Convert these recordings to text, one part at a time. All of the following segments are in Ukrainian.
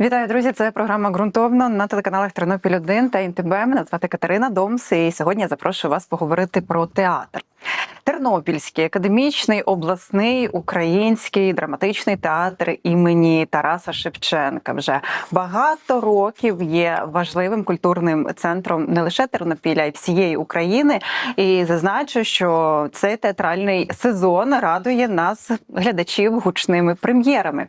Вітаю, друзі! Це програма ґрунтовно на телеканалах Тернопіль 1 та ІНТБ. Мене звати Катерина Домс. І сьогодні я запрошую вас поговорити про театр. Тернопільський академічний обласний український драматичний театр імені Тараса Шевченка вже багато років є важливим культурним центром не лише Тернопіля, а й всієї України. І зазначу, що цей театральний сезон радує нас глядачів гучними прем'єрами.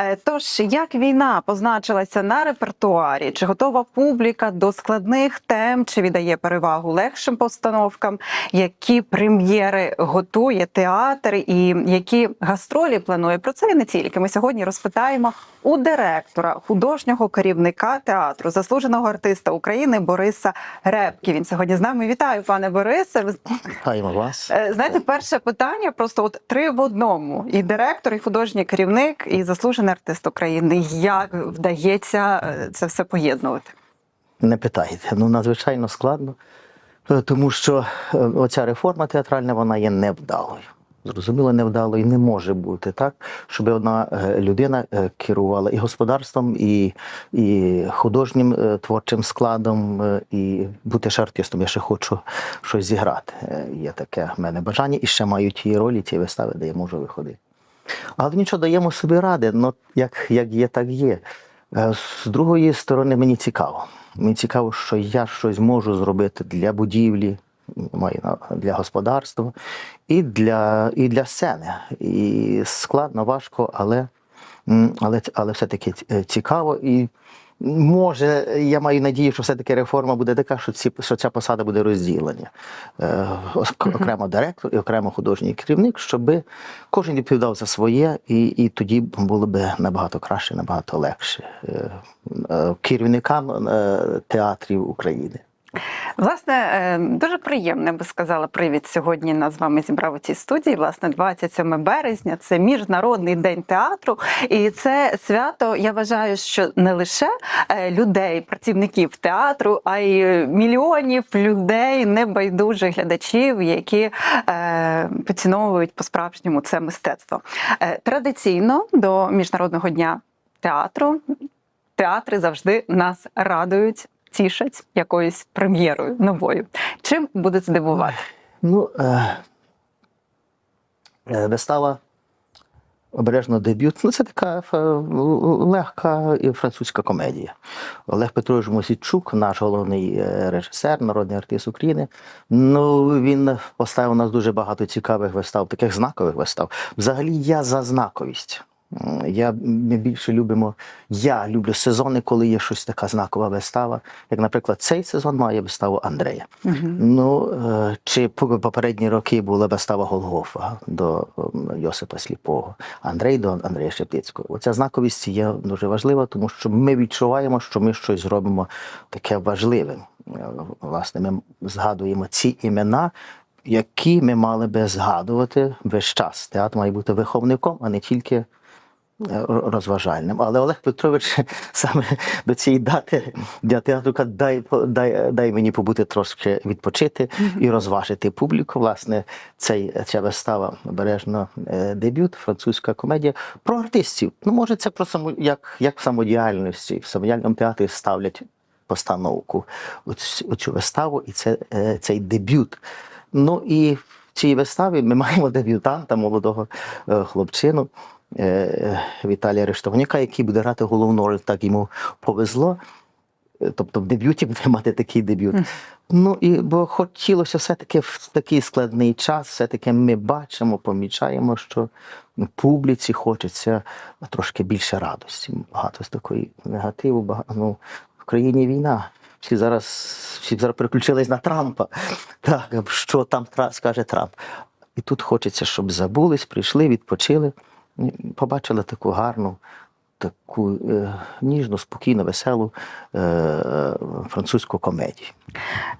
Е, Тож, як війна позначилася на репертуарі? Чи готова публіка до складних тем, чи віддає перевагу легшим постановкам? Які прем'єри готує театр і які гастролі планує? Про це і не тільки. Ми сьогодні розпитаємо у директора, художнього керівника театру, заслуженого артиста України Бориса Репкі. Він сьогодні з нами. Вітаю, пане Борисе. Вітаємо вас. Е, Знаєте, перше питання просто от три в одному: і директор, і художній керівник, і заслужений артист України. Як вдається е, це все поєднувати? Не питайте. Ну надзвичайно складно, е, тому що е, оця реформа театральна вона є невдалою. Зрозуміло, невдалою не може бути так, щоб одна людина керувала і господарством, і, і художнім творчим складом, і бути ще артистом. Я ще хочу щось зіграти. Є таке в мене бажання, і ще маю ті ролі, ті вистави, де я можу виходити. Але нічого даємо собі ради, ну як, як є, так є. Е, З другої сторони, мені цікаво. Мені цікаво, що я щось можу зробити для будівлі, для господарства і для, і для сцени. І складно, важко, але, але, але все-таки цікаво. І може, я маю надію, що все-таки реформа буде така, що, ці, що ця посада буде розділення. Е, окремо директор і окремо художній керівник, щоб кожен відповідав за своє, і, і тоді було б набагато краще, набагато легше е, е, керівникам е, театрів України. Власне, е, дуже приємно, я би сказала, привід сьогодні нас з вами зібрав у цій студії. Власне, 27 березня це міжнародний день театру, і це свято. Я вважаю, що не лише е, людей, працівників театру, а й мільйонів людей, небайдужих глядачів, які е, поціновують по-справжньому це мистецтво. Е, Традиційно до міжнародного дня театру театри завжди нас радують. Тішать якоюсь прем'єрою новою. Чим будете дивувати? Ну, е, е, вистава обережно дебют. Ну, це така е, легка французька комедія. Олег Петрович Мосійчук, наш головний е, режисер, народний артист України. Ну, він поставив у нас дуже багато цікавих вистав, таких знакових вистав. Взагалі, я за знаковість. М, Я, ми більше любимо, я люблю сезони, коли є щось така знакова вистава. Як, наприклад, цей сезон має виставу Андрея. Ну, е, чи попередні роки була вистава Голгофа до Йосипа Сліпого, Андрей до Андрія Шептицького. Оця знаковість є дуже важлива, тому що ми відчуваємо, що ми щось зробимо таке важливе. Е, Власне, ми згадуємо ці імена. Які ми мали би згадувати весь час. Театр має бути виховником, а не тільки е, розважальним. Але Олег Петрович саме до цієї дати для театру каже, дай, дай, дай мені побути трошки відпочити і розважити публіку. Власне, цей, ця вистава обережно е, дебют, французька комедія про артистів. Ну, може, це про само, як, як в самодіяльності. В самодіяльному театрі ставлять постановку оць- оцю виставу, і це е, цей дебют. Ну і в цій виставі ми маємо дебютанта, молодого е, хлопчину. Е, Віталія Рештовняка, який буде грати головну роль, так йому повезло. Е, Тобто в дебюті буде мати такий дебют. Ну і бо хотілося все-таки в такий складний час, все-таки ми бачимо, помічаємо, що публіці хочеться трошки більше радості. Багато з такої негативу, багато, ну, в країні війна. Всі зараз, всі зараз переключились на Трампа. Так, що там скаже Трамп. І тут хочеться, щоб забулись, прийшли, відпочили, побачили таку гарну, таку е, ніжну, спокійну, веселу е, французьку комедію.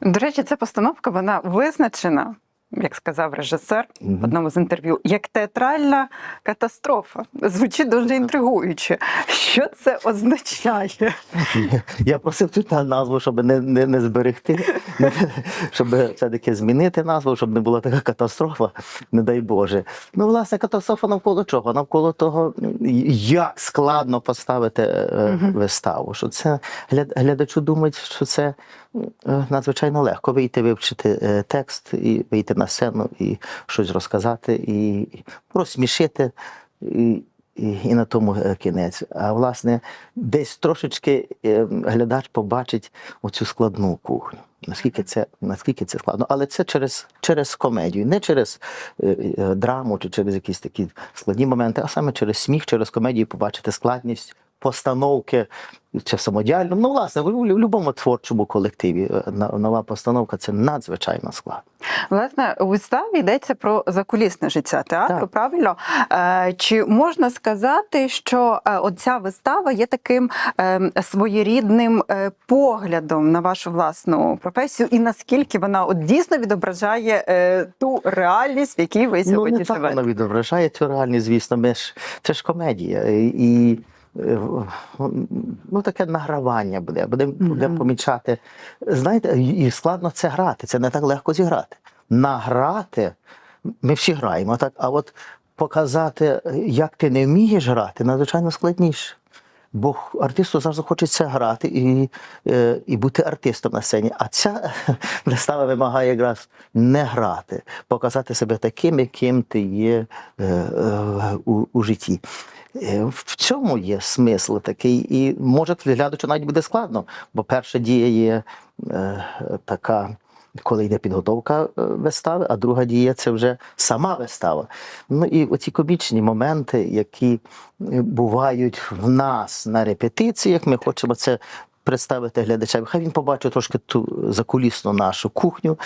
До речі, ця постановка вона визначена як сказав режисер в одному з інтерв'ю, як театральна катастрофа. Звучить дуже інтригуюче. Що це означає? Я просив тут назву, щоб не, не, не зберегти, щоб все-таки змінити назву, щоб не була така катастрофа, не дай Боже. Ну, власне, катастрофа навколо чого? Навколо того, як складно поставити е, виставу. Що це глядачу думають, що це надзвичайно легко вийти, вивчити е, текст і вийти на сцену і щось розказати, і розсмішити. І, і, і на тому е, кінець. А власне, десь трошечки е, глядач побачить оцю складну кухню. Наскільки це, наскільки це складно, але це через, через комедію, не через е, е, драму чи через якісь такі складні моменти, а саме через сміх, через комедію побачити складність постановки чи самодіяльно. Ну, власне, в, в будь-якому творчому колективі е, нова постановка це надзвичайно складно. Власне, у виставі йдеться про закулісне життя театру. Так. Правильно? Е, Чи можна сказати, що е, оця вистава є таким своєрідним поглядом на вашу власну професію, і наскільки вона от дійсно відображає ту реальність, в якій ви Ну, сьогодні не так живете? воно відображає цю реальність, звісно. Ми ж, це ж комедія. І в- ну, таке награвання буде. Будемо будем Мгм. помічати. Знаєте, і складно це грати, це не так легко зіграти. Награти ми всі граємо, так? а от показати, як ти не вмієш грати, надзвичайно складніше. Бо артисту завжди хочеться грати і, е, і бути артистом на сцені. А ця вистава вимагає якраз не грати, показати себе таким, яким ти є е, е, у, у житті. Е, В цьому є смисл такий, і може глядачу навіть буде складно, бо перша дія є е, така. Коли йде підготовка е, вистави, а друга дія це вже сама вистава. Ну і оці комічні моменти, які е, бувають в нас на репетиціях, ми хочемо це представити глядачам. Хай він побачить трошки ту закулісну нашу кухню,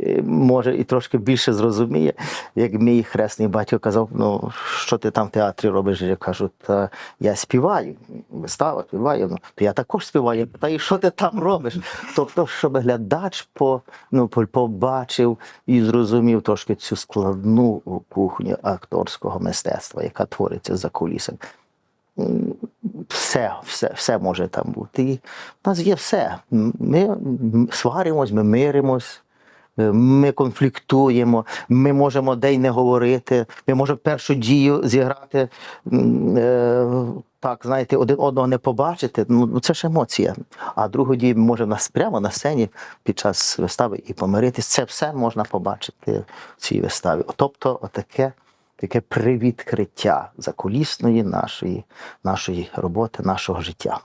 е, може і трошки більше зрозуміє, як мій хресний батько казав: ну що ти там в театрі робиш? Я кажу, та я співаю, вистава співаю. Ну, то я також співаю. Та і що ти там робиш? Тобто, щоб глядач по, ну, побачив і зрозумів трошки цю складну кухню акторського мистецтва, яка твориться за кулісами. Все, все, все може там бути. І в нас є все. Ми сваримось, ми миримось. е, Ми конфліктуємо, ми можемо день не говорити, ми можемо першу дію зіграти е, так, знаєте, один одного не побачити. Ну ну, це ж емоція. А другу дію ми можемо нас прямо на сцені під час вистави і помиритись. Це все можна побачити в цій виставі. Тобто, отаке таке привідкриття закулісної нашої, нашої роботи, нашого життя.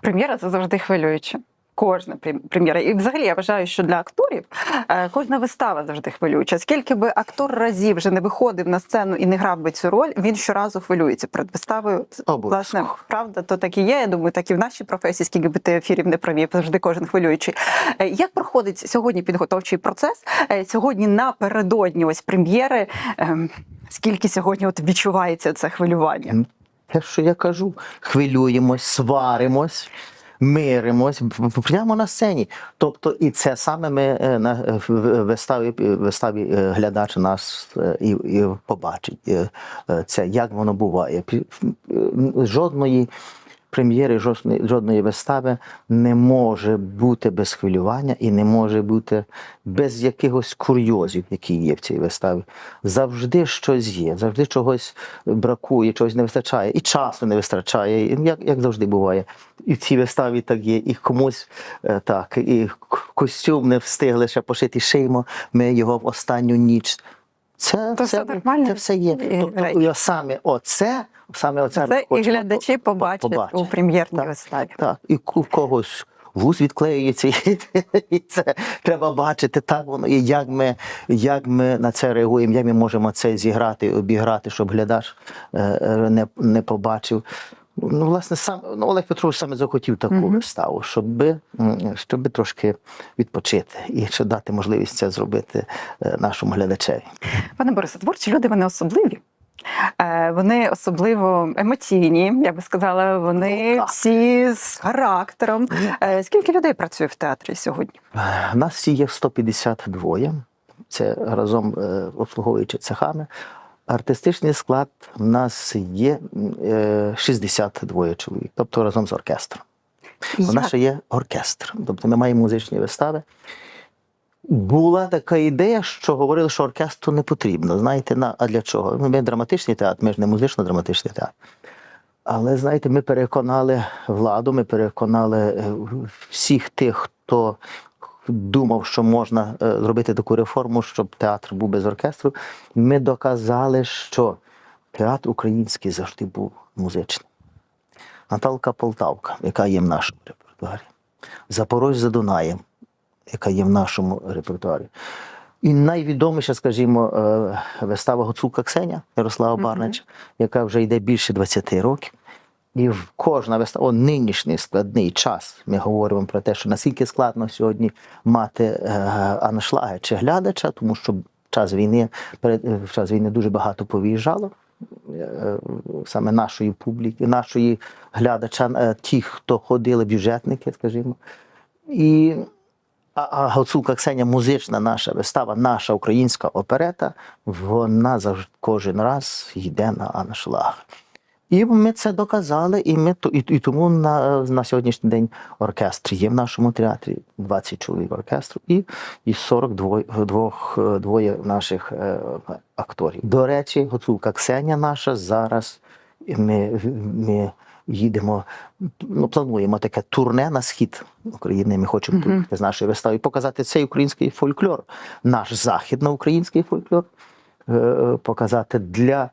Прем'єра це завжди хвилююче. Кожна прем- прем'єра. І взагалі я вважаю, що для акторів е, кожна вистава завжди хвилююча. Скільки би актор разів вже не виходив на сцену і не грав би цю роль, він щоразу хвилюється перед виставою. Власне, правда, то так і є. Я думаю, так і в нашій професії, скільки би ти ефірів не провів, завжди кожен хвилюючий. Е, Як проходить сьогодні підготовчий процес? Е, Сьогодні напередодні ось прем'єри. ем, Скільки сьогодні от відчувається це хвилювання? Те, що я кажу, хвилюємось, сваримось. Миримось прямо на сцені. Тобто, і це саме ми е, на е, виставі, виставі е, глядач нас і, і побачить це, як воно буває. Жодної прем'єри, жодної, вистави не може бути без хвилювання і не може бути без якихось курйозів, які є в цій виставі. Завжди щось є, завжди чогось бракує, чогось не вистачає, і часу не вистачає, як, як завжди буває. І в цій виставі так є, і комусь е, так, і костюм не встигли ще пошити, шиємо ми його в останню ніч. Це, То це, все нормально. це все є. І Тобто, і саме оце, саме оце Це і глядачі по- по- побачать у прем'єрній виставі. Так, і у когось вуз відклеюється, і, і це треба бачити, так воно і як ми, як ми на це реагуємо, як ми можемо це зіграти, обіграти, щоб глядач е, е, не, не побачив. Ну, власне, сам ну, Олег Петрович саме захотів таку Мгм. виставу, щоб, щоб трошки відпочити і щоб дати можливість це зробити е, нашому глядачеві. Пане Борисе, творчі люди вони особливі. Е, Вони особливо емоційні, я би сказала, вони Ну, всі з характером. Е, Скільки людей працює в театрі сьогодні? У Нас є 152. це разом обслуговуючи цехами. Артистичний склад в нас є е, 62 чоловік, тобто разом з оркестром. У нас ще є оркестр, тобто ми маємо музичні вистави. Була така ідея, що говорили, що оркестру не потрібно. Знаєте, на, а для чого? Ну, Ми драматичний театр, ми ж не музично-драматичний театр. Але знаєте, ми переконали владу, ми переконали е, всіх тих, хто думав, що можна е, зробити таку реформу, щоб театр був без оркестру. Ми доказали, що театр український завжди був музичним. Наталка Полтавка, яка є в нашому репертуарі, Запорожжя за Дунаєм, яка є в нашому репертуарі. І найвідоміша, скажімо, е, вистава Гуцулка Ксеня Ярослава Барнича, яка вже йде більше 20 років. І в кожна вистава, о, нинішній складний час. Ми говоримо про те, що наскільки складно сьогодні мати е, аншлаги чи глядача, тому що час війни перед е, в час війни дуже багато повиїжджало е, саме нашої публіки, нашої глядача, ті, хто ходили, бюджетники, скажімо. І а, а Ксеня музична наша вистава, наша українська оперета, вона завжди кожен раз йде на аншлаг. І ми це доказали, і ми і, і тому на, на сьогоднішній день оркестр є в нашому театрі 20 чоловік оркестру і, і 42 двох, двоє наших е, акторів. До речі, Гуцулка Ксеня наша зараз ми, ми їдемо, ну, плануємо таке турне на схід України. Ми хочемо Мгм. поїхати з нашої вистави показати цей український фольклор, наш західноукраїнський фольклор, е, е, показати для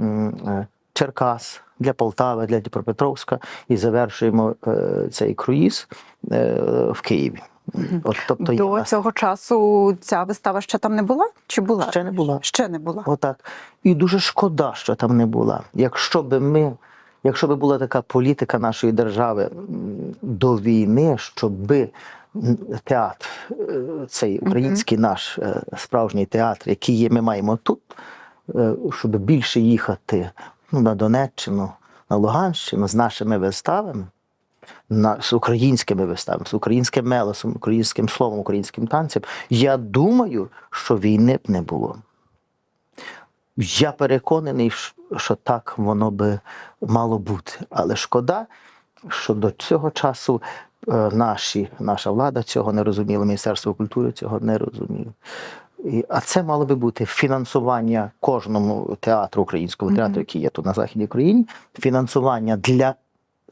е, Черкас, для Полтави, для Дніпропетровська і завершуємо е, цей круїз е, в Києві. От, тобто До нас- цього часу ця вистава ще там не була? Чи була? ще не була. Ще не була. Отак. І дуже шкода, що там не була. Якщо би ми, якщо би була така політика нашої держави до війни, щоб театр, е, цей український наш справжній театр, який є, ми маємо тут, щоб більше їхати ну, на Донеччину, на Луганщину з нашими виставами. На, з українськими виставами, з українським мелосом, українським словом, українським танцем, я думаю, що війни б не було. Я переконаний, що так воно би мало бути. Але шкода, що до цього часу е, наші, наша влада цього не розуміла, Міністерство культури цього не розуміло. А це мало би бути фінансування кожному театру, українському театру, який є тут на Західній Україні, фінансування для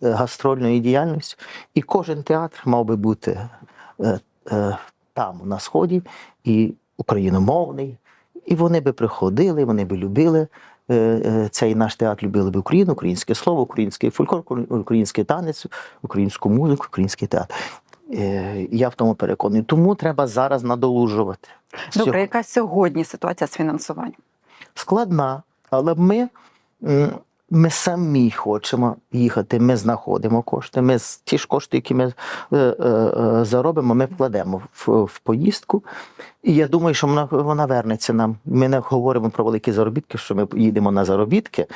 е, гастрольної діяльності. І кожен театр мав би бути е, е, там, на Сході, і україномовний. І вони би приходили, вони би любили е, е, цей наш театр, любили би Україну, українське слово, український фольклор, український танець, українську музику, український театр. Е, Я в тому переконаний. Тому треба зараз надолужувати. Добре, яка сьогодні ситуація з фінансуванням? складна, але ми, ми самі хочемо їхати, ми знаходимо кошти. Ми ті ж кошти, які ми е, е, е, заробимо, ми вкладемо в, в поїздку. І я думаю, що вона, вона вернеться нам. Ми не говоримо про великі заробітки, що ми їдемо на заробітки,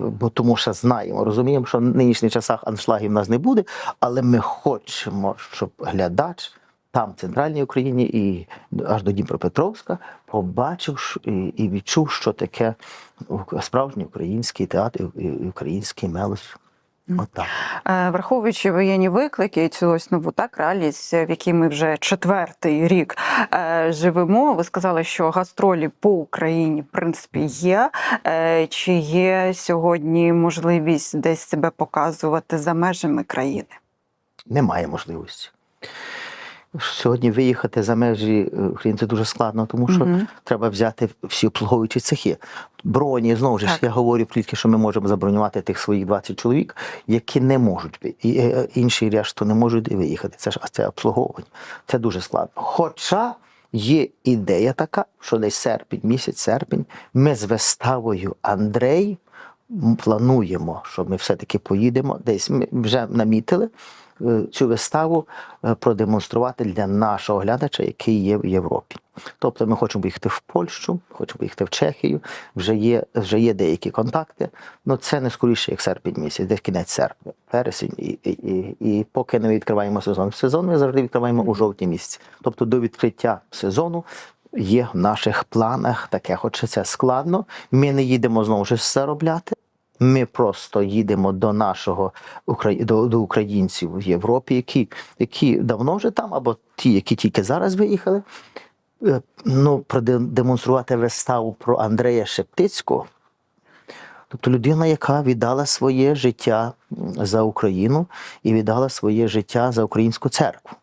бо тому що знаємо, розуміємо, що в нинішніх часах аншлагів в нас не буде, але ми хочемо, щоб глядач. Там, в центральній Україні і аж до Дніпропетровська, побачив і, відчув, що таке справжній український театр і український мелос. Отак. Е, Враховуючи воєнні виклики цю ось нову так реальність, в якій ми вже четвертий рік е, живемо. Ви сказали, що гастролі по Україні в принципі є. Е, Чи є сьогодні можливість десь себе показувати за межами країни? Немає можливості. Сьогодні виїхати за межі е, України це дуже складно, тому що Мгм. треба взяти всі обслуговуючі цехи. Броні, знову ж Так. я говорю тільки, що ми можемо забронювати тих своїх 20 чоловік, які не можуть і е, інші решту не можуть і виїхати. Це ж це обслуговування. Це дуже складно. Хоча є ідея така, що десь серпень, місяць, серпень, ми з виставою Андрей плануємо, що ми все-таки поїдемо. Десь ми вже намітили е, цю виставу е, продемонструвати для нашого глядача, який є в Європі. Тобто ми хочемо поїхати в Польщу, хочемо поїхати в Чехію. Вже є, вже є деякі контакти. Ну це не скоріше, як серпень місяць, десь кінець серпня, вересень, і, і, і, і поки не відкриваємо сезон. Сезон ми завжди відкриваємо у жовтні місяці. Тобто до відкриття сезону є в наших планах таке, хоч це складно. Ми не їдемо знову ж заробляти. Ми просто їдемо до нашого до, до українців в Європі, які, які давно вже там, або ті, які тільки зараз виїхали. Е, Ну, продемонструвати виставу про Андрея Шептицького. Тобто людина, яка віддала своє життя за Україну і віддала своє життя за українську церкву.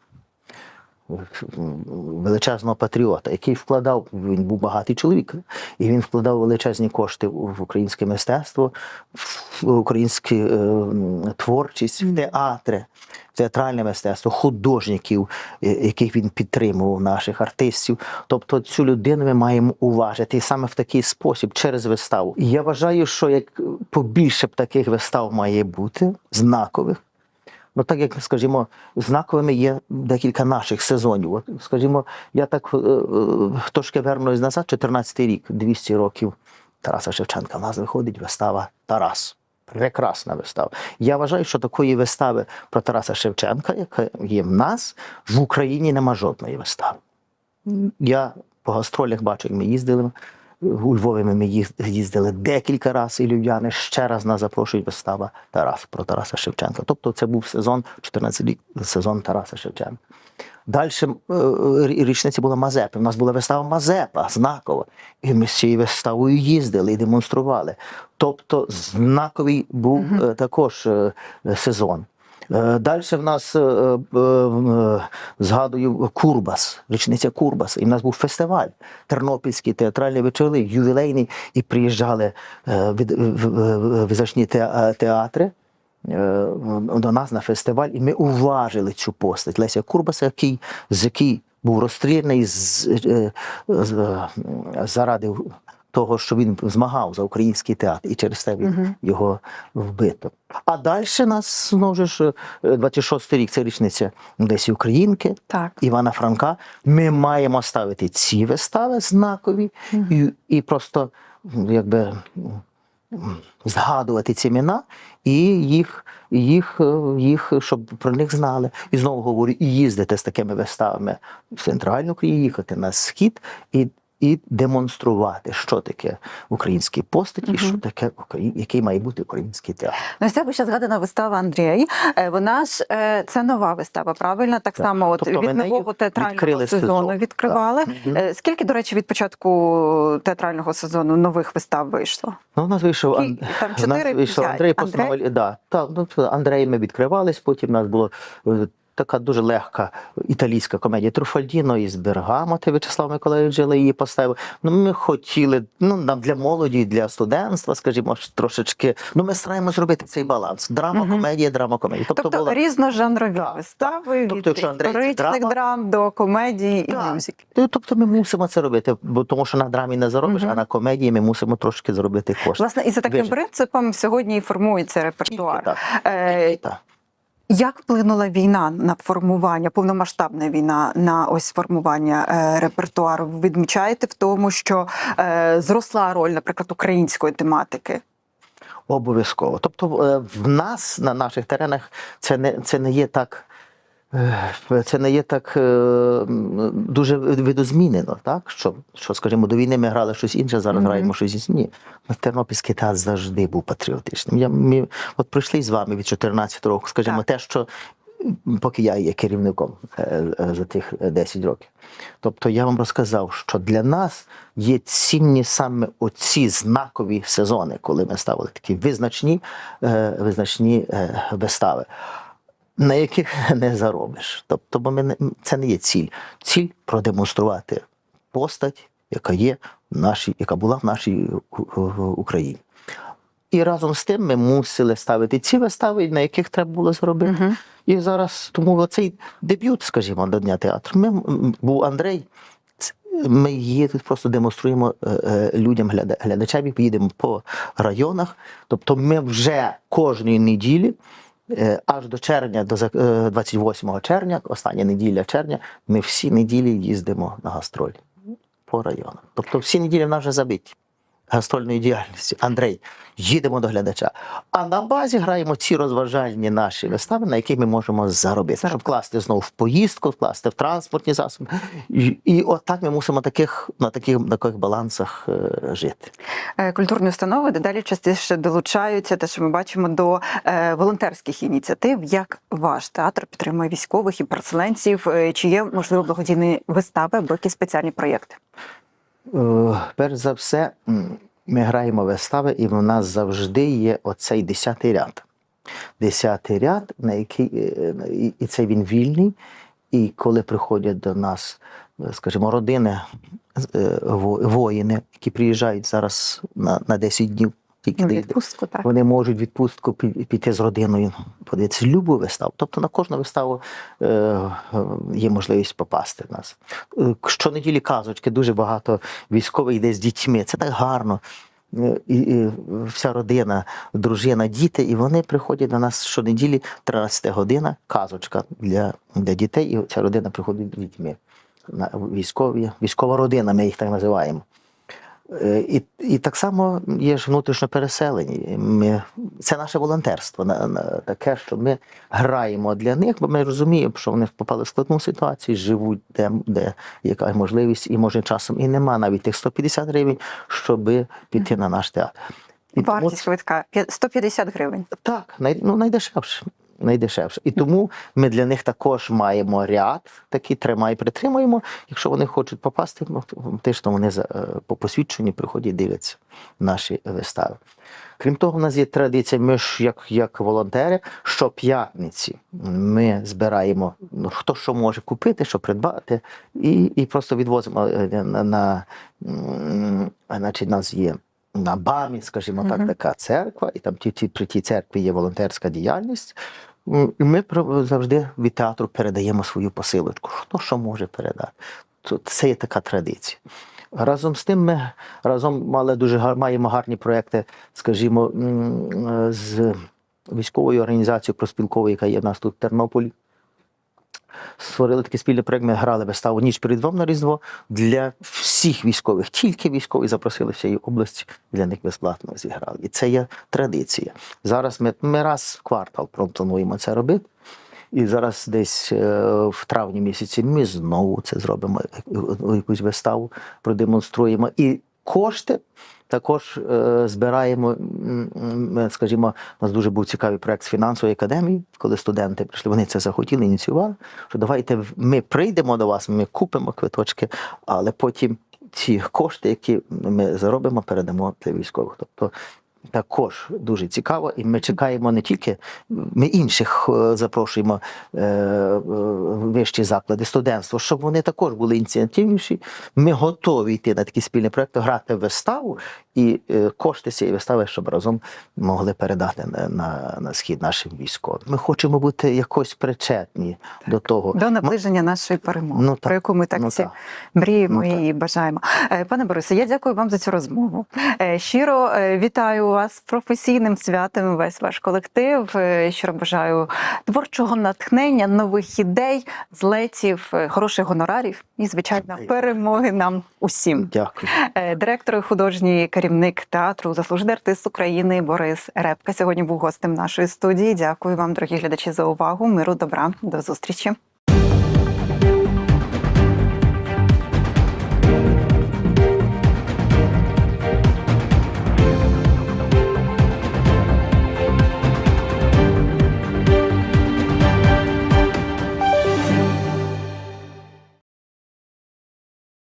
Величезного патріота, який вкладав, він був багатий чоловік, і він вкладав величезні кошти в українське мистецтво, в українську е, творчість, в театри, в театральне мистецтво, художників, е, яких він підтримував, наших артистів. Тобто цю людину ми маємо уважити і саме в такий спосіб, через виставу. І я вважаю, що як побільше б таких вистав має бути, знакових. Ну, так як, скажімо, знаковими є декілька наших сезонів. От, скажімо, я так е, е, трошки вернусь назад, 14-й рік, 200 років Тараса Шевченка. У нас виходить вистава Тарас. Прекрасна вистава. Я вважаю, що такої вистави про Тараса Шевченка, яка є в нас, в Україні нема жодної вистави. Я по гастролях бачу, як ми їздили. У Львові ми їздили декілька разів, і львів'яни ще раз нас запрошують вистава Тарас про Тараса Шевченка. Тобто це був сезон, 14 рік, сезон Тараса Шевченка. Далі річниці була Мазепи. У нас була вистава Мазепа, знакова. І ми з цією виставою їздили і демонстрували. Тобто знаковий був е, також е, сезон. Далі в нас е, е, е, згадую Курбас, річниця Курбас. І в нас був фестиваль Тернопільський театральний вечори, ювілейний, і приїжджали е, визначні театри е, до нас на фестиваль, і ми уважили цю постать. Леся Курбаса, який, з який був розстріляний з, е, з, е, заради того, що він змагав за український театр, і через те він його вбито. А далі нас знову ж е, 26-й рік, це річниця десь Українки. Так. Івана Франка. Ми маємо ставити ці вистави знакові і, і просто якби згадувати ці імена і їх, їх, е, їх, щоб про них знали. І знову говорю, і їздити з такими виставами в центральну Україну, їхати на схід і. І демонструвати, що таке український постать, і що таке який має бути український театр. Ну, це ще згадана вистава Андрій. Е, Вона ж е, це нова вистава, правильно? Так Так. само, от Тобто від нового театрального сезону сезон. відкривали. Так. Е, Скільки, до речі, від початку театрального сезону нових вистав вийшло? Ну, у нас вийшов Ан- там у нас вийшов Андрей? Постановаль. Да, так, ну, Андрей ми відкривались, потім у нас була е, така дуже легка італійська комедія Труфальдіно із Бергамоти. В'ячеслав Миколаївич жили її поставив. Ну, ми хотіли, ну, нам для молоді, для студентства, скажімо, трошечки. Ну, ми стараємося зробити цей баланс. Драма, Мгм. комедія, драма, комедія. Тобто, Тобто, була... різножанрові вистави Тобто, від історичних драма- драм до комедії і Так. мюзиків. Ну, Тобто ми мусимо це робити, бо тому що на драмі не заробиш, Мгм. а на комедії ми мусимо трошки зробити кошти. Власне, і за таким Вижити. принципом сьогодні і формується репертуар. Так. Е, Так. Як вплинула війна на формування, повномасштабна війна на ось формування е, репертуару? Ви відмічаєте в тому, що е, зросла роль, наприклад, української тематики? Обов'язково. Тобто е, в нас на наших теренах це не, це не є так. Е, Це не є так е, дуже видозмінено, так? Що, що, скажімо, до війни ми грали щось інше, зараз Мгм. граємо щось інше. Ні. Тернопільський театр завжди був патріотичним. Я, ми, от прийшли з вами від 14 року, скажімо, Так. те, що поки я є керівником е, за тих е, 10 років. Тобто я вам розказав, що для нас є цінні саме оці знакові сезони, коли ми ставили такі визначні, визначні вистави, на яких не заробиш. Тобто, бо ми це не є ціль. Ціль продемонструвати постать, яка є в нашій, яка була в нашій У- У- Україні. І разом з тим ми мусили ставити ці вистави, на яких треба було зробити. Мгм. І зараз тому цей дебют, скажімо, до Дня театру. Ми був Андрей. Ми її тут просто демонструємо е, е, людям, гляда- глядачам, їдемо по районах. Тобто ми вже кожної неділі, е, аж до червня, до зак- е, 28 червня, остання неділя червня, ми всі неділі їздимо на гастролі по районах. Тобто всі неділі в нас вже забиті. Гастрольної діяльності. Андрей, їдемо до глядача. А на базі граємо ці розважальні наші вистави, на які ми можемо заробити, щоб вкласти знову в поїздку, вкласти в транспортні засоби. І, і отак ми мусимо таких, на таких, на таких балансах е, жити. Е, Культурні установи дедалі частіше долучаються, те, що ми бачимо до е, волонтерських ініціатив. Як ваш театр підтримує військових і переселенців? Е, Чи є можливо благодійні вистави або якісь спеціальні проєкти? Е, Перш за все, ми граємо вистави, і в нас завжди є оцей десятий ряд. Десятий ряд, на який е, і- це він вільний. І коли приходять до нас, е, скажімо, родини, воїни, які приїжджають зараз на, на 10 днів, тільки Ну, відпустку, так. вони можуть відпустку піти з родиною, подивитися любу виставу. Тобто на кожну виставу е, е, є можливість попасти в нас. Е, Щонеділі казочки, дуже багато військових йде з дітьми. Це так гарно. Е, І, і вся родина, дружина, діти, і вони приходять до нас щонеділі, 13 година, казочка для, для дітей, і ця родина приходить з дітьми. Військові, військова родина, ми їх так називаємо. Е, І, і так само є ж внутрішньо переселені. Ми, це наше волонтерство на, на, таке, що ми граємо для них, бо ми розуміємо, що вони попали в складну ситуацію, живуть, де, де яка можливість, і може часом і нема навіть тих 150 гривень, щоб піти на наш театр. Вартість квитка п'я- 150 гривень. так, най, ну, найдешевше. Найдешевше. І тому ми для них також маємо ряд, такий тримай, притримуємо. Якщо вони хочуть попасти, ну, те, що вони е, по посвідченню приходять, дивляться наші вистави. Крім того, в нас є традиція, ми ж як, як волонтери, щоп'ятниці ми збираємо ну, хто що може купити, що придбати, і, і просто відвозимо е, на, на, значить, у нас є на БАМі, скажімо так, така церква, і там ті, при тій церкві є волонтерська діяльність. І ми завжди від театру передаємо свою посилочку. Хто що може передати? Це є така традиція. Разом з тим, ми разом мали дуже маємо гарні проекти, скажімо, з військовою організацією проспілковою, яка є в нас тут в Тернополі. Створили такий спільний проект. Ми грали виставу ніч перед Львом на Різдво для всіх військових. Тільки військові запросили всієї області для них безплатно зіграли. І це є традиція. Зараз ми, ми раз в квартал плануємо це робити. І зараз десь е, в травні місяці ми знову це зробимо, якусь виставу продемонструємо. І кошти також е, збираємо. Скажімо, у нас дуже був цікавий проект з фінансової академії, коли студенти прийшли, вони це захотіли, ініціювали. Що давайте ми прийдемо до вас, ми купимо квиточки, але потім ці кошти, які ми заробимо, передамо для військових. Тобто також дуже цікаво, і ми чекаємо не тільки ми інших е, запрошуємо е, е, вищі заклади, студентство, щоб вони також були ініціативніші. Ми готові йти на такі спільні проекти, грати виставу і кошти цієї вистави, щоб разом могли передати на, на, на схід нашим військовим. Ми хочемо бути якось причетні до того. До наближення нашої перемоги, Ну, так. про яку ми так Ну, всі так. мріємо Ну, так. і бажаємо. Пане Борисе, я дякую вам за цю розмову. Щиро вітаю вас з професійним святом, весь ваш колектив. Е, Щиро бажаю творчого натхнення, нових ідей, злетів, е, хороших гонорарів і, звичайно, перемоги нам усім. Дякую. Е, Директор і художній керівник театру, заслужений артист України Борис Репка сьогодні був гостем нашої студії. Дякую вам, дорогі глядачі, за увагу. Миру, добра, до зустрічі.